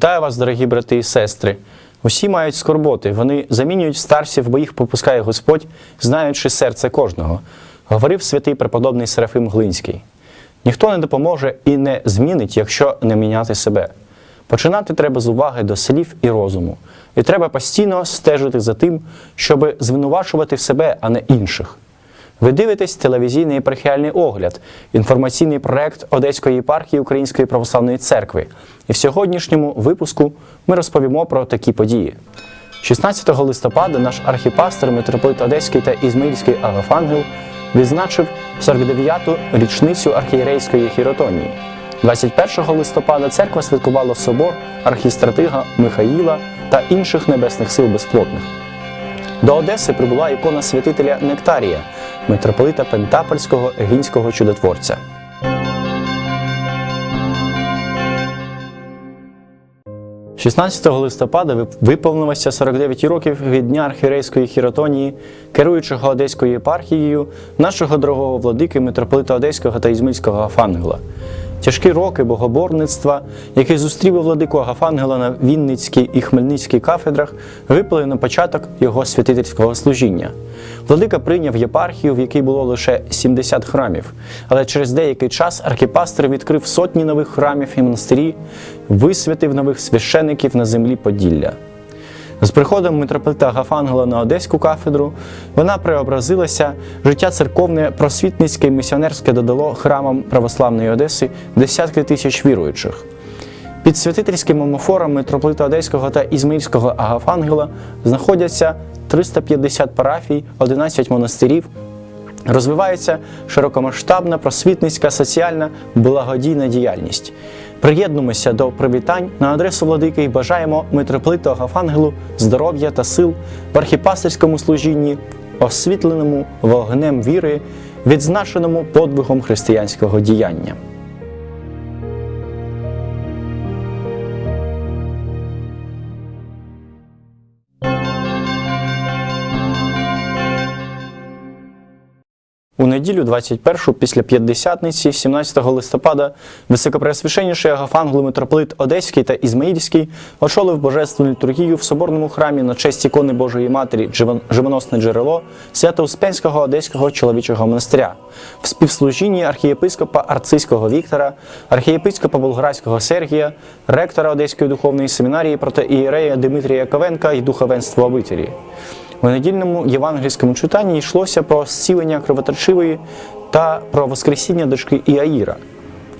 Вітаю вас, дорогі брати і сестри. Усі мають скорботи, вони замінюють старців, бо їх попускає Господь, знаючи серце кожного, говорив святий преподобний Серафим Глинський. Ніхто не допоможе і не змінить, якщо не міняти себе. Починати треба з уваги до слів і розуму, і треба постійно стежити за тим, щоб звинувачувати себе, а не інших. Ви дивитесь телевізійний епархіальний огляд, інформаційний проект Одеської єпархії Української православної церкви. І в сьогоднішньому випуску ми розповімо про такі події. 16 листопада наш архіпастор, митрополит Одеський та Ізмаїльський Агафангел відзначив 49-ту річницю архієрейської хіротонії. 21 листопада церква святкувала собор архістратига Михаїла та інших небесних сил безплотних. До Одеси прибула ікона святителя Нектарія, митрополита Пентапольського егінського чудотворця. – 16 листопада виповнилося 49 років від дня архірейської хіротонії, керуючого Одеською єпархією, нашого дорогого владики митрополита Одеського та Ізмільського Агафангела. Тяжкі роки богоборництва, які зустрів владику Агафангела на Вінницькій і Хмельницькій кафедрах, випали на початок його святительського служіння. Владика прийняв єпархію, в якій було лише 70 храмів, але через деякий час архіпастер відкрив сотні нових храмів і монастирі, висвятив нових священиків на землі Поділля. З приходом митрополита Агафангела на Одеську кафедру вона преобразилася, життя церковне, просвітницьке і місіонерське додало храмам православної Одеси десятки тисяч віруючих. Під святительським омофором митрополита Одеського та Ізмаїльського Агафангела знаходяться 350 парафій, 11 монастирів, Розвивається широкомасштабна просвітницька соціальна благодійна діяльність. Приєднуємося до привітань на адресу владики і бажаємо митрополиту Агафангелу здоров'я та сил в архіпастерському служінні, освітленому вогнем віри, відзначеному подвигом християнського діяння. Неділю 21 після п'ятдесятниці, 17 листопада, високопреосвященніший Агафангел митрополит Одеський та Ізмаїльський очолив божественну літургію в соборному храмі на честь ікони Божої Матері Живоносне джерело Свято-Успенського Одеського чоловічого монастиря в співслужінні архієпископа Арцизького Віктора, архієпископа Болградського Сергія, ректора Одеської духовної семінарії протоієрея Дмитрія Ковенка і духовенства обителі. У недільному євангельському читанні йшлося про зцілення кровоточивої та про воскресіння дочки Іаїра.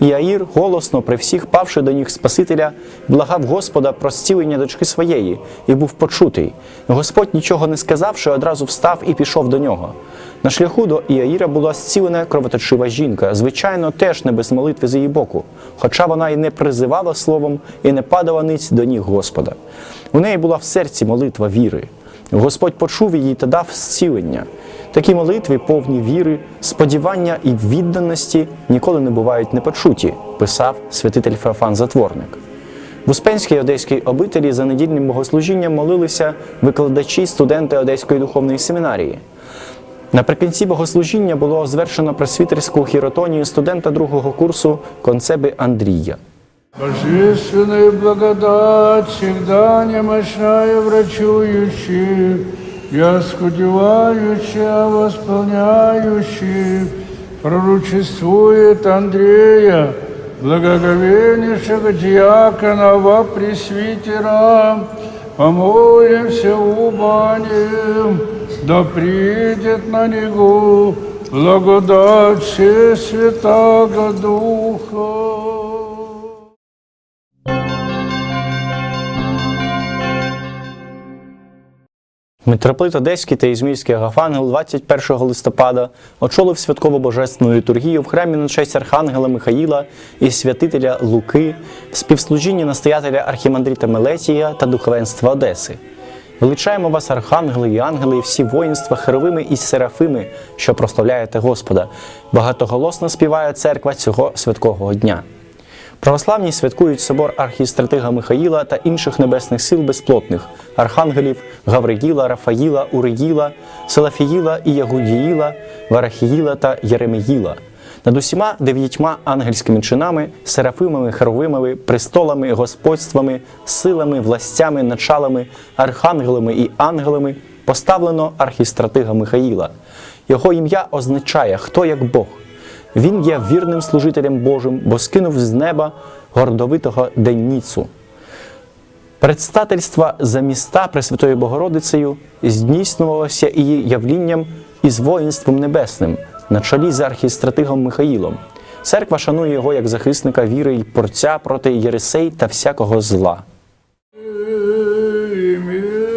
Іаїр голосно при всіх павши до ніг Спасителя, благав Господа про зцілення дочки своєї і був почутий. Господь, нічого не сказавши, одразу встав і пішов до нього. На шляху до Іаїра була зцілена кровоточива жінка, звичайно, теж не без молитви з її боку, хоча вона і не призивала словом, і не падала ниць до ніг Господа. У неї була в серці молитва віри. Господь почув її та дав зцілення. Такі молитви, повні віри, сподівання і відданості ніколи не бувають непочуті, писав святитель Феофан Затворник. В Успенській одеській обителі за недільним богослужінням молилися викладачі, студенти Одеської духовної семінарії. Наприкінці богослужіння було звершено просвітерську хіротонію студента другого курсу концеби Андрія. Божественная благодать, всегда немощная врачующая, я скудевающая, восполняющая, пророчествует Андрея, благоговейнейшего диакона во пресвитера, помолимся оба нем, да придет на него благодать Все Святаго Духа. Митрополит Одеський та Ізмільський Агафангел 21 листопада очолив святкову божественну літургію в храмі на честь Архангела Михаїла і святителя Луки, в співслужінні настоятеля архімандріта Мелетія та духовенства Одеси. Величаємо вас, архангели і ангели, і всі воїнства, херовими і серафими, що прославляєте Господа. Багатоголосно співає церква цього святкового дня. Православні святкують собор архістратига Михаїла та інших небесних сил безплотних архангелів Гавриїла, Рафаїла, Уриїла, Селафіїла і Ягудіїла, Варахіїла та Єреміїла. Над усіма дев'ятьма ангельськими чинами, серафимами, херовимами, престолами, господствами, силами, властями, началами, архангелами і ангелами поставлено архістратига Михаїла. Його ім'я означає хто як Бог. Він є вірним служителем Божим, бо скинув з неба гордовитого Денніцу. Предстательства за міста Пресвятою Богородицею здійснювалося її явлінням із воїнством небесним на чолі з архістратигом Михаїлом. Церква шанує його як захисника віри й порця проти єресей та всякого зла. Имеем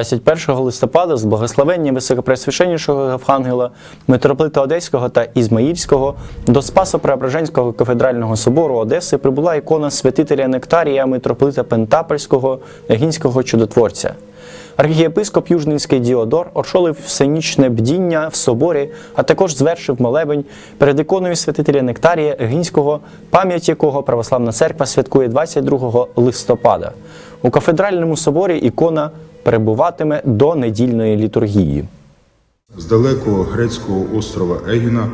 21 листопада з благословення високопресвященнішого Євангела, митрополита Одеського та Ізмаїльського до Спасо-Преображенського кафедрального собору Одеси прибула ікона святителя Нектарія митрополита Пентапольського Егінського чудотворця. Архієпископ Южненський Діодор очолив всенічне бдіння в соборі, а також звершив молебень перед іконою святителя Нектарія Егінського, пам'ять якого православна церква святкує 22 листопада. У кафедральному соборі ікона перебуватиме до недільної літургії. З далекого грецького острова Егіна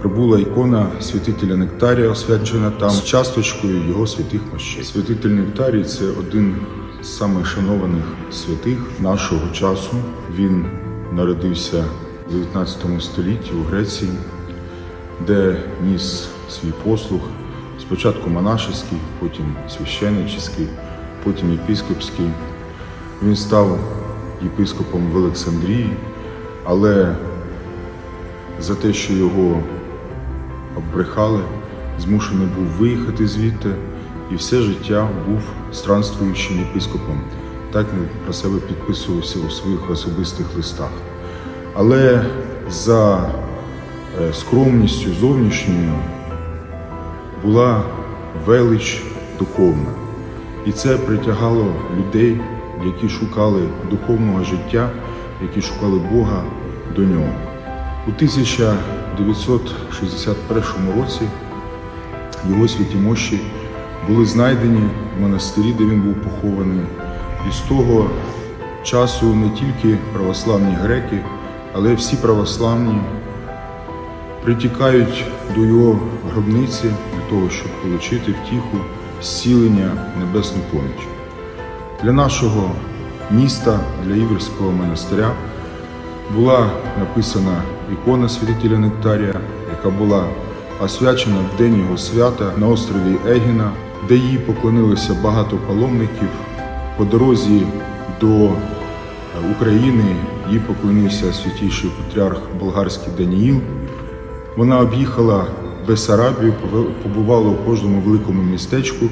прибула ікона святителя Нектарія, освячена там з часточкою його святих мощей. Святитель Нектарій це один з самих шанованих святих нашого часу. Він народився в 19 столітті у Греції, де ніс свій послуг спочатку монашеський, потім священнический, потім єпископський. Він став єпископом в Олександрії, але за те, що його оббрехали, змушений був виїхати звідти і все життя був странствуючим єпископом. Так він про себе підписувався у своїх особистих листах. Але за е, скромністю зовнішньою була велич духовна. І це притягало людей, які шукали духовного життя, які шукали Бога до нього. У 1961 році його святі мощі були знайдені в монастирі, де він був похований. І з того часу не тільки православні греки, але всі православні притікають до його гробниці для того, щоб отримати втіху, зцілення, небесну поміч. Для нашого міста, для Іверського монастиря була написана ікона святителя Нектарія, яка була освячена в день його свята на острові Егіна, де їй поклонилося багато паломників. По дорозі до України їй поклонився святіший патріарх болгарський Даніїл. Вона об'їхала Бесарабію, побувала у кожному великому містечку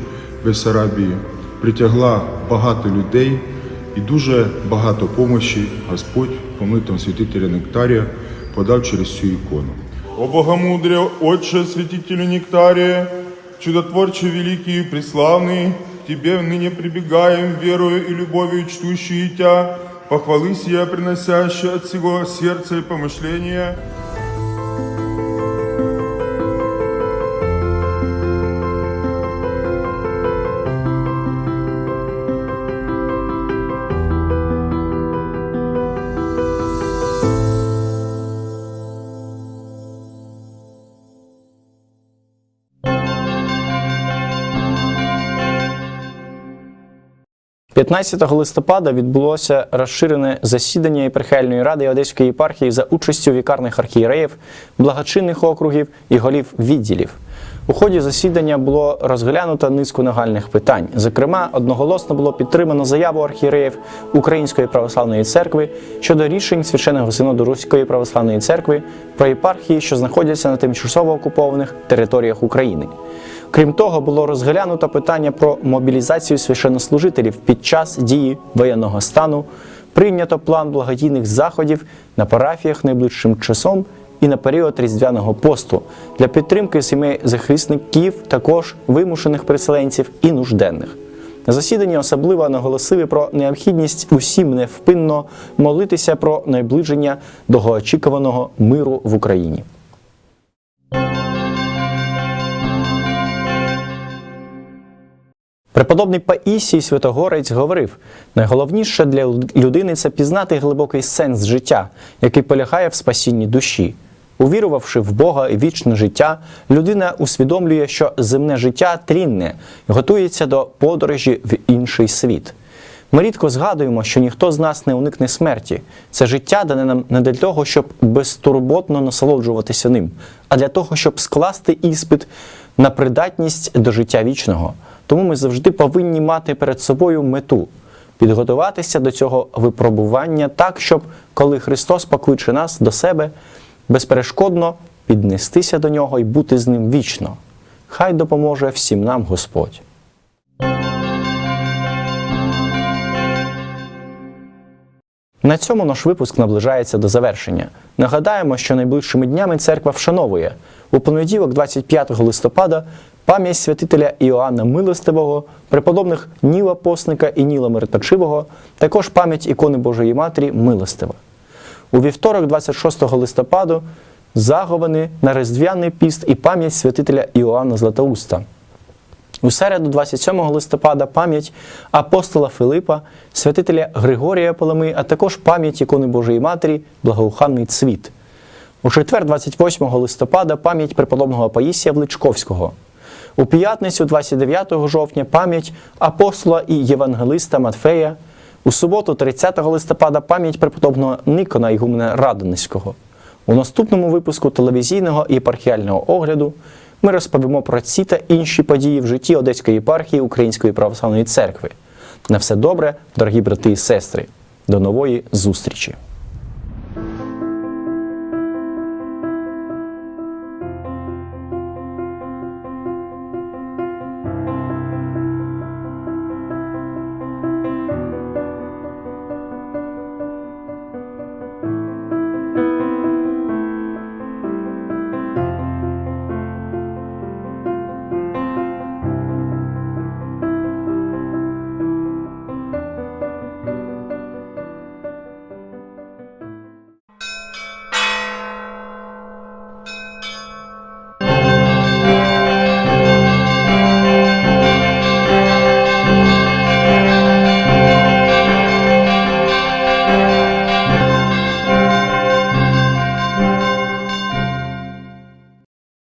Бесарабії, притягла багато людей і дуже багато помощі Господь помитом святителя Нектарія подав через цю ікону. О Богомудрие, Отче, святителю Нектария, чудотворче великий и преславный, Тебе ныне прибегаем, верою и любовью чтущие Тя, похвалы сия приносящие от всего сердца и помышления. 15 листопада відбулося розширене засідання єпархіальної ради Одеської єпархії за участю вікарних архієреїв, благочинних округів і голів відділів. У ході засідання було розглянуто низку нагальних питань. Зокрема, одноголосно було підтримано заяву архієреїв Української православної церкви щодо рішень священного синоду Руської православної церкви про єпархії, що знаходяться на тимчасово окупованих територіях України. Крім того, було розглянуто питання про мобілізацію священнослужителів під час дії воєнного стану, прийнято план благодійних заходів на парафіях найближчим часом і на період різдвяного посту для підтримки сімей захисників, також вимушених переселенців і нужденних. На засіданні особливо наголосили про необхідність усім невпинно молитися про найближення довгоочікуваного миру в Україні. Преподобний Паїсій Святогорець говорив: найголовніше для людини це пізнати глибокий сенс життя, який полягає в спасінні душі. Увірувавши в Бога і вічне життя, людина усвідомлює, що земне життя трінне і готується до подорожі в інший світ. Ми рідко згадуємо, що ніхто з нас не уникне смерті. Це життя дане нам не для того, щоб безтурботно насолоджуватися ним, а для того, щоб скласти іспит на придатність до життя вічного. Тому ми завжди повинні мати перед собою мету підготуватися до цього випробування так, щоб коли Христос покличе нас до себе, безперешкодно піднестися до нього і бути з ним вічно. Хай допоможе всім нам Господь. На цьому наш випуск наближається до завершення. Нагадаємо, що найближчими днями церква вшановує у понеділок, 25 листопада, пам'ять святителя Іоанна Милостивого, преподобних Ніла Посника і Ніла Мироточивого, також пам'ять ікони Божої Матері Милостива. У вівторок, 26 листопада, заговани на Різдвяний піст і пам'ять святителя Іоанна Златоуста. У середу, 27 листопада, пам'ять апостола Филипа, святителя Григорія Палами, а також пам'ять ікони Божої Матері, благоуханний цвіт. У четвер, 28 листопада, пам'ять преподобного Паїсія Вличковського. У п'ятницю, 29 жовтня, пам'ять апостола і євангелиста Матфея. У суботу, 30 листопада, пам'ять преподобного Никона Ігумена Радоницького. У наступному випуску телевізійного єпархіального огляду ми розповімо про ці та інші події в житті Одеської єпархії Української православної церкви. На все добре, дорогі брати і сестри. До нової зустрічі!